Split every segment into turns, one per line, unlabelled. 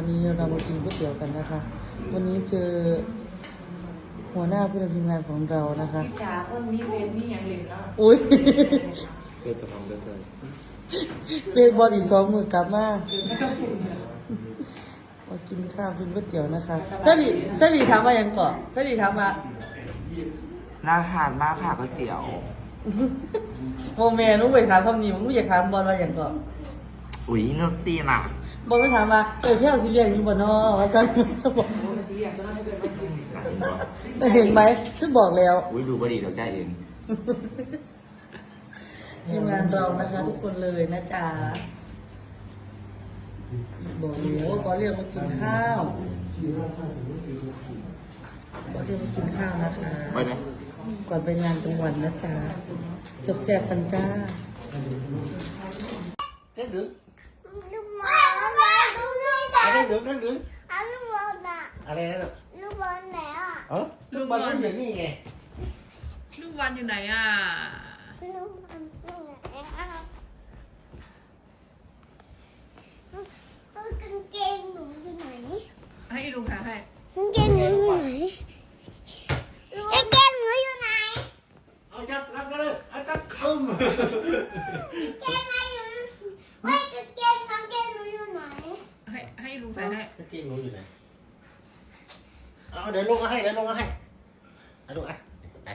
นะคะ วันนี้เจอหัวหน้าผู้นำทีมงานของเรานะคะ
พี่จ๋าคนนี้เป็นพี่ยังเล่นเนาะ
อุ้ย
เพื่อจะทำได้ใช่
เป็นบอลอีกสองมือกลับมามากินข้าวกินก๋วยเตี๋ยวนะคะถ้าดีถ้าดีถามมายังเกาะถ้าดีถามมา
น่าทานมากค่ะก๋วยเตี๋ยว
โมเมนุ้ไปถามคำนี้มึงอยากถามบอลว่าอย่างเกาะ
อุ๊ยนูสตีน่ะ
บอลไม่ถามมาเออพี่เอาซีเรียสอยู่บนนอว่าจะจะบอก
โอ้ยสีอย่างตัวนั้นจะเป็นจริง
แต่เห็นไหมฉันบอกแล้ว
อุ้ยดูบ่ดีเดี๋ยวใจเอง
ทีมงานเรานะคะ ทุกคนเลยนะจ๊ะบอกเลยว่าบอลเรียกมากินข้าวบอลเรียกมากินข้าวนะคะ
ไปไหม
ก่อนไปงานกลางวันนะจ๊ะจบแซ่บกันจ้า
เท่ดึง
ลูกบอลแม่ลู กบอล
อะไรดึงเท่ดึง
อะลูกบอลน่ะ
อะไรนะ
ลูกบอลไหนอะ
เออลูกบอลอย่างนี่ไง
ลูกวันอยู่ไหนอะ
ลูกบอลไหนอะเออกางเกงหนูอยู่ไหน
ให้ลุงหาให้
กางเกงหนูอยู่ไหนกางเกงหนูอยู่ไหน
เอาจับรับกันเลยเอาจับเข้ากา
งเกงไหนอยู่เฮ้ยกางเกงกางเกงหนูอยู่ไหน
ให้ให้ลุงใส่ให้
ตะกี้หนูอยู่ไหน เดี๋ยวลงมาให้เดี๋ยวลงมาให้เอาลูกอะไป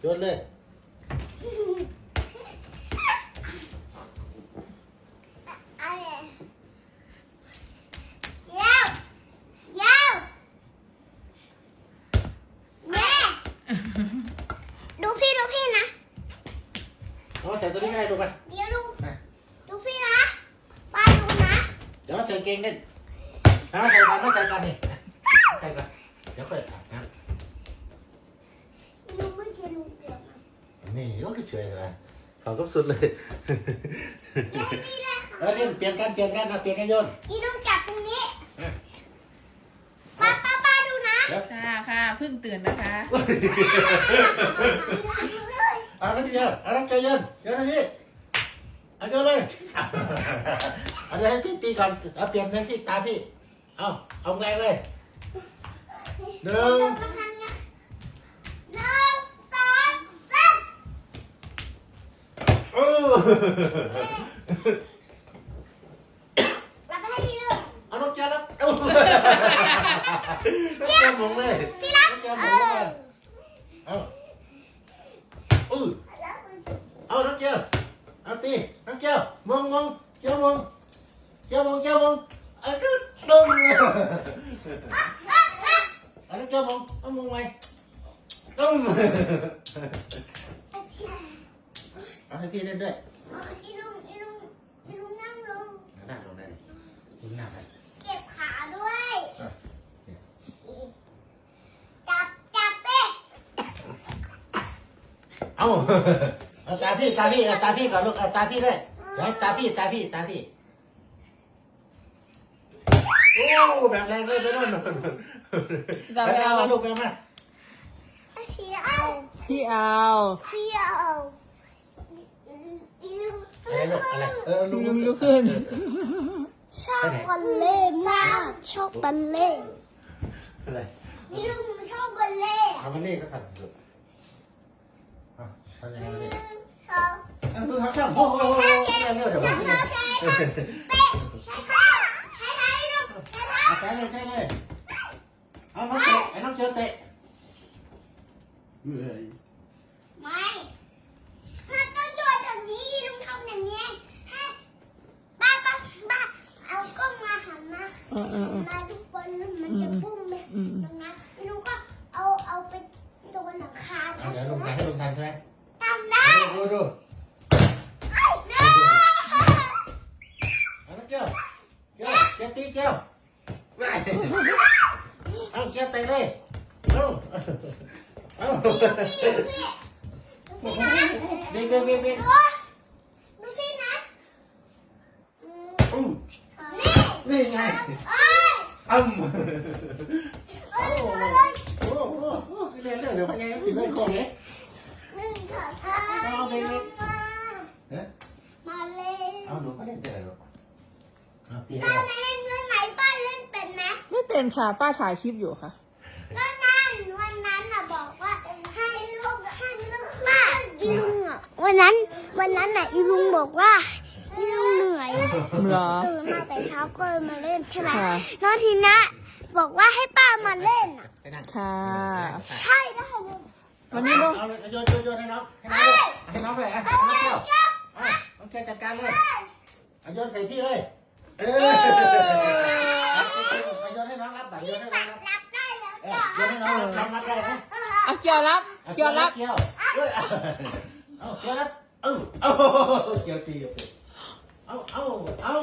โยนเลย
อะไรยาวยาวแม่ดูพี่ดูพี่นะ
เอาใส่ตัวนี้ก็ได้ลูไป
เดี๋ยวดู
ไป
ดูพี่นะป้าดูนะ
เดี๋ยวใส่เกงเล่นเอาใส่กันไม่ใส่กันนี่ใส่กัน เดี๋ยวค่อยอาบน้
ดูไม่เจอลุงเกือบนะำ
นี่ก็เฉยเลยเขาก็สุดเลย
เดี๋ยวให้พี่ด้วย
เออเล่นเปลี่ยนกันเปลี่ยนกันนะเปลี่ยนกันโยน
พี่ต้องจับตรงนี้ป้าป้าป้าดูนะ
เดี๋ยว
ค่ะค่ะเพิ่งตื่นนะคะ
เอาแล้วเดียวเอาแล้วใจเย็นเดี๋ยวนะพี่เอาโยนเลยเอาเดี๋ยวให้พี่ตีก่อนเอาเปลี่ยนให้ที่ตาพี่เอาเอาไงเลย หนึ่ง
หนึ่งสองสาม
โอ้
รับให้ดีเลย
เอาน้องแก้วแล้วเอาน้องแก้วมองเลย
พี่รัก
น้องแก้ว
เอ
มองเล
อย
เอาอือ
รับมือ
เอาน้องแก้วเอาตีน้องแก้วมองมองแก้วมองแก้วมองแก้วมองเอาจุดลงเอาน้องแก้วมองเอามองไว้ตุ้มเอาให้พี่เล่นด้วย
อีลุงอีลุงอีลุงนั่งลง
นั่งลงได้ดิยิ้มหน้าไป
เก็บขาด้วยจับจับ
เอาเอาตาพี่ตาพี่เอาตาพี่ก่อนลูกเอาตาพี่ด้วยเดี๋ยตาพี่ตาพี่ตาพี่ โอ้แบบแรงเลยไปโน่นไปเอามาลูกไปเอามา
พี่เอา
พี่เอา
พี่เอาลุ
กอะไรเออลุก
ลุกขึ้น
ชอบบัลเล่มากชอบบัลเล่
อะไร
อีลุงชอบบัลเล่ต์
เอามาเลขก็ขัดลูกเอาทำยังไงมาเลข
เขา
เอาดูเขาช่างโอ้โหเร็วเร็วเดี๋ยว
ใช้
มา
เท้าใช้เท้า
เอาใช่เลยใช่เลยเอาน้องเตะไอ้น้องเชิญเตะเฮ้ย
ไม่มันต้องโยนแบบนี้อีลุงทำแบบนี้ให้ป้าป้าป้าเอากล้องมาหันมา
เออเออเออ
มาทุกคนมันจะปุ้มไป
อืม
ตรงนั้นอีลุงก็เอาเอาไปโดนหลังคา
เอาเดี๋ยวลงทันให้ลงทันใช่ไหม
ทำได้
ดูดู
เด้อ
เอาน้องเจ้าเจ้าเจ้าตีเจ้า เอาเจ้าเตะเลยเอาเอา
พี่
เบเบเบเบ
ดูดูพี่นะอืม
อืม
นี่
นี่ไง
เอ้ย
อ้ำ
เอ้ย
โอ้
ดูเลย
โหเรียนเรื่องเดี๋ยวไปไงสิไม่คงเนี้ย
หนึ่งสองสามมา
เอ๊ะ
มาเลย
เอาหนูก็เล่นเจอหรอกเอาตี
ป้า
ให้
ไม่เล่นด้วยไหมป้า เล่นเป็นนะ
ไม่เป็นค่ะป้าถ่ายคลิปอยู่ค่ะ
ก็นั่นวันนั้นน่ะบอกว่าให้ลูกให้ลูกมาอีลุงอะวันนั้นวันนั้นน่ะอีลุงบอกว่าอีลุงเหนื่อย
เหรอ
ตื่นมาแต่เช้าก็เลยมาเล่นใช่ไหม
ค่ะ
น้องทีนะบอกว่าให้ป้ามาเล่นอะ
ไปนั่ง
ค่ะ
ใช่ได้เลย
วันนี้ลูก
เอาเลยโยนโยนโยนให้น้องให้น้องเลยให้น้องเลยอะให้น้องเที่ยวอะน้องเที่ยวจัดการเลยเอาโยนใส่พี่เลย เออ เอาโยนให้น้องรับบัตรโยนให้น้องรับ
รับได้แล้ว
เออ
จ้ะ
โยนให้น้องรับทำรับได้ไหม
เอาเกียวรับเกียวรับ
เกี่ยวเอ้ยเอาเกี่ยวรับเอ้าเอ้าเกี่ยวตีเอาเอาเอา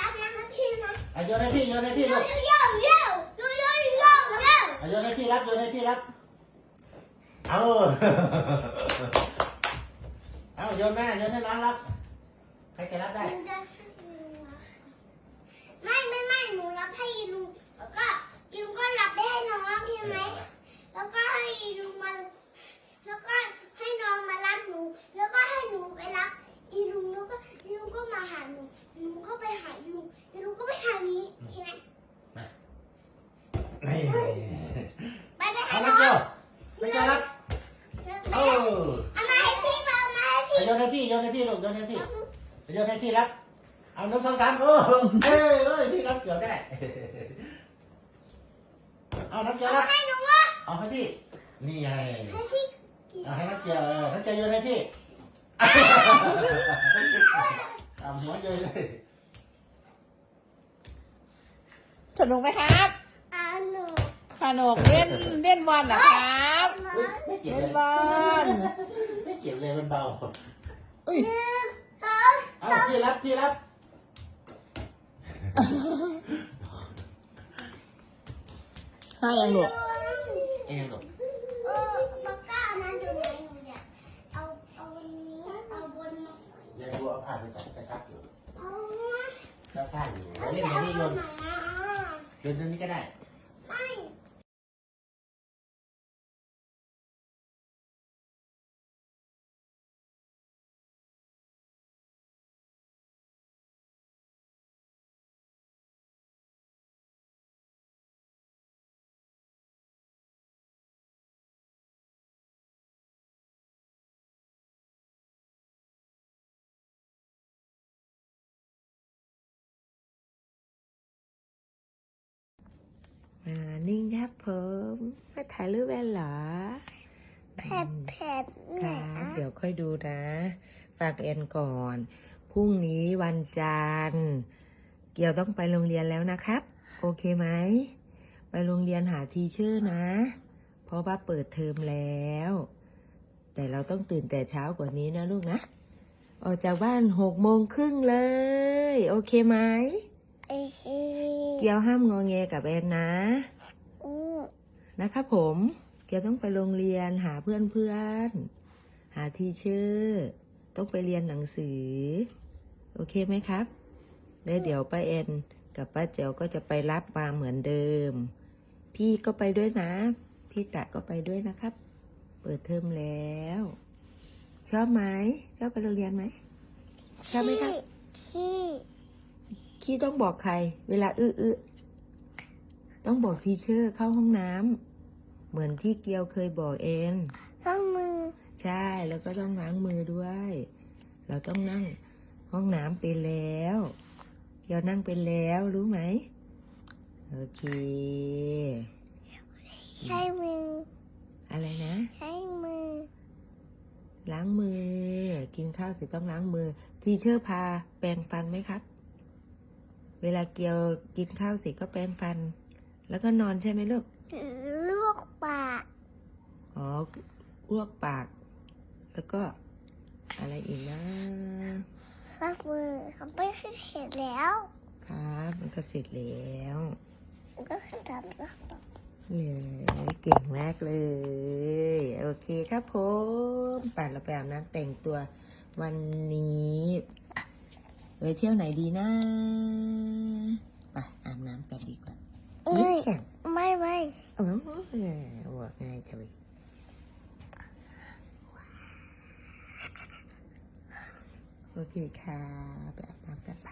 รับนะครับพี่นะ
เอาโยนให้พี่โยนให้พี่
โย
ลูก
โย่โย่โย่โย่โย่โย่
เอาโยนให้พี่รับโยนให้พี่รับเอาเอาโยนแม่โยนให้น้องรับใครจะรับได้
ไม่ไม่ไม่หนูรับให้อีลุงแล้วก็อีลุงก็รับได้ให้น้องใช่ไหมแล้วก็ให้อีลุงมาแล้วก็ให้น้องมารับหนู แล้วก็ให้หนูไปรับอีลุงแล้วก็อีลุงก็มาหาหนูหนูก็ไปหาอีลุงอีลุงก็ไปหานี้ใช่ไหม
นี่
ไปไปหา
เอา
น้
นั
อก
เกี่ยว
ง
ไม่จะรับ
เอา
เอา
เอามาให้พี่มาเอามาให้พี่
โยนให้พี่โยนให้พี่ลูกโยนให้พี่ โยนให้พี่รับ เอาหนึ่งสองสามโอ้เอ้ยเอ้ยพี่รับเกี่ยวได้ เอานักเกี่ยว
เอา
รับ
ให้หนูอะ
เอาให้พี่ นี่ไง
ให้พี่
เอาให้นักเกี่ยวเออนักเกี่ยวโยนให้พี่เอาหัวโยนเลย
สนุกไหมครับ
เอาหนู
สนุกเล่นเล่นบอลเหรอครับ
เฮ้ยไม่เกี่ยว
เล่
เล
น
ย
บอล
ไม่เกี่ยวเลยมันเบา
อุ้ย
หนึ่งสอง
เอาพี่รับพี่รับ
ห้ายังหลวก
เองลูก
เออปากกานั้นอยู่ไหนหนูเนี่ยเอาเอาวันนี้เอาบนมา
ยังดูเอาผ้าไปใส่ไปซักอยู่
เอา
ซักผ้าอยู่
เอา
เล่น
เอา
ในนี้โย
บ
น
นไหนอะ
โยนตรงนี้ก็ได้
นิ่งครับผมมาถ่ายรูปแวนเหรอ
แผลแผล
ค
ไหน
รับ
อะ
เดี๋ยวค่อยดูนะ ฝากแอนก่อน พรุ่งนี้วันจันทร์ เกี่ยวต้องไปโรงเรียนแล้วนะครับ โอเคไหม ไปโรงเรียนหาทีเชอร์นะ เพราะว่าเปิดเทอมแล้ว แต่เราต้องตื่นแต่เช้ากว่านี้นะลูกนะ ออกจากบ้านหกโมงครึ่งเลย โอเคไหม
เอ้ย
เกียวห้ามงอแงกับแอนนะ
อืม
นะครับผม เกียวต้องไปโรงเรียนหาเพื่อนเพื่อนๆหาทีเชอร์ต้องไปเรียนหนังสือ โอเคไหมครับแล้วเดี๋ยวป้าแอนกับป้าเจียวก็จะไปรับมาเหมือนเดิม พี่ก็ไปด้วยนะ พี่กะก็ไปด้วยนะครับ เปิดเทอมแล้ว ชอบไหมชอบไปโรงเรียนไหมชอบไหมครับ
ขี้
ขี้ต้องบอกใคร เวลาอื้ออื้อต้องบอกทีเชอร์เข้าห้องน้ำเหมือนที่เกียวเคยบอกเอง
ข้างมือ
ใช่แล้วก็ต้องล้างมือด้วย เราต้องนั่งห้องน้ำเป็นแล้วเกียวนั่งเป็นแล้วรู้ไหมโอเค
ใช้มือ
อะไรนะ
ใช้มือ
ล้างมือ กินข้าวเสร็จต้องล้างมือ ทีเชอร์พาแปรงฟันไหมครับ เวลาเกียวกินข้าวเสร็จก็แปรงฟัน แล้วก็นอนใช่ไหมลูก
ลวกปาก
อ๋ออ้วกปาก แล้วก็อะไรอีกนะ
ข้างมือเขาไปเสร็จแล้ว
ครับ มันก็เสร็จแล้ว
ก็ทำก็ต่อ
เลยเก่งมากเลย โอเคครับผมป่านเราไปอาบน้ำแต่งตัววันนี้ ไปเที่ยวไหนดีนะไปอาบน้ำกันดีกว่า
เอ้
ยิ้ม
ย
แฉ่ง
ไม่ไม่
โอ้โหว่าง่ายจังเลยโอเคค่ะไปอาบน้ำกันไป